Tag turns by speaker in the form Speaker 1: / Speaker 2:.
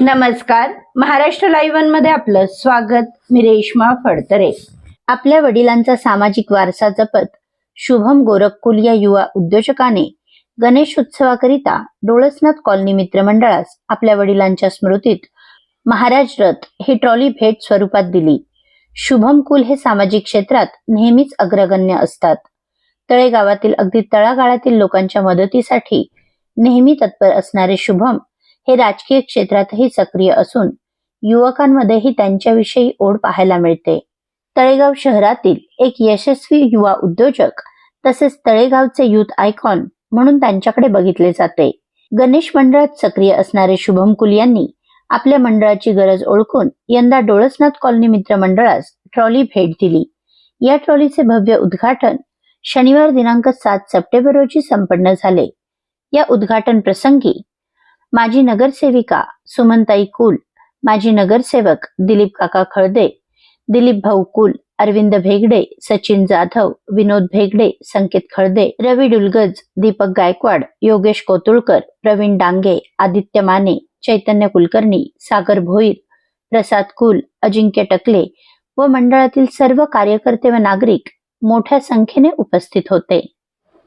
Speaker 1: नमस्कार. महाराष्ट्र लाईव्ह वनमध्ये आपलं स्वागत. मी रेश्मा फडतरे. आपल्या वडिलांचा सामाजिक वारसा जपत शुभम गोरखकुल या युवा उद्योजकाने गणेश उत्सवाकरिता डोळसनाथ कॉलनी मित्रमंडळास आपल्या वडिलांच्या स्मृतीत महाराज रथ ही ट्रॉली भेट स्वरूपात दिली. शुभम कुल हे सामाजिक क्षेत्रात नेहमीच अग्रगण्य असतात. तळेगावातील अगदी तळागाळातील लोकांच्या मदतीसाठी नेहमी तत्पर असणारे शुभम हे राजकीय क्षेत्रातही सक्रिय असून युवकांमध्येही त्यांच्याविषयी ओढ पाहायला मिळते. तळेगाव शहरातील एक यशस्वी युवा उद्योजक तसेच तळेगावचे युथ आयकॉन म्हणून त्यांच्याकडे बघितले जाते. गणेश मंडळात सक्रिय असणारे शुभम कुल यांनी आपल्या मंडळाची गरज ओळखून यंदा डोळसनाथ कॉलनी मित्र मंडळास ट्रॉली भेट दिली. या ट्रॉलीचे भव्य उद्घाटन शनिवार दिनांक सात सप्टेंबर रोजी संपन्न झाले. या उद्घाटन प्रसंगी माजी नगरसेविका सुमनताई कुल माजी नगरसेवक दिलीप काका खळदे दिलीप भाऊ कुल अरविंद भेगडे सचिन जाधव विनोद भेगडे संकेत खळदे रवी डुलगज दीपक गायकवाड योगेश कोतुळकर प्रवीण डांगे आदित्य माने चैतन्य कुलकर्णी सागर भोईर प्रसाद कुल अजिंक्य टकले व मंडळातील सर्व कार्यकर्ते व नागरिक मोठ्या संख्येने उपस्थित होते.